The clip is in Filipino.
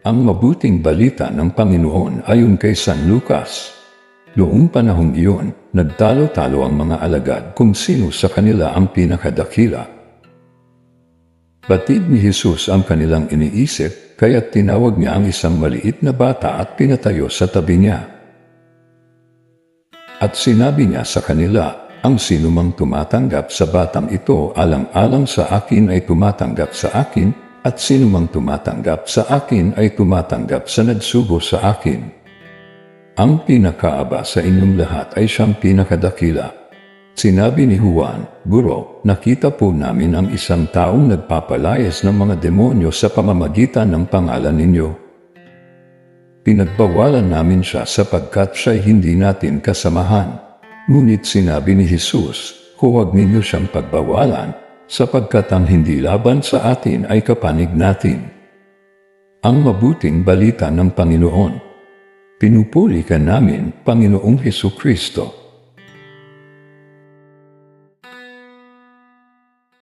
Ang mabuting balita ng Panginoon ayon kay San Lucas. Noong panahong iyon, nagtalo-talo ang mga alagad kung sino sa kanila ang pinakadakila. Batid ni Jesus ang kanilang iniisip, kaya tinawag niya ang isang maliit na bata at pinatayo sa tabi niya. At sinabi niya sa kanila, ang sinumang tumatanggap sa batang ito alang-alang sa akin ay tumatanggap sa akin, at sinumang tumatanggap sa akin ay tumatanggap sa nagsugo sa akin. Ang pinakaaba sa inyong lahat ay siyang pinakadakila. Sinabi ni Juan, Guro, nakita po namin ang isang taong nagpapalayas ng mga demonyo sa pamamagitan ng pangalan ninyo. Pinagbawalan namin siya sapagkat siya'y hindi natin kasamahan. Ngunit sinabi ni Jesus, huwag ninyo siyang pagbawalan, sapagkat ang hindi laban sa atin ay kapanig natin. Ang mabuting balita ng Panginoon. Pinupuri ka namin, Panginoong Heso Kristo.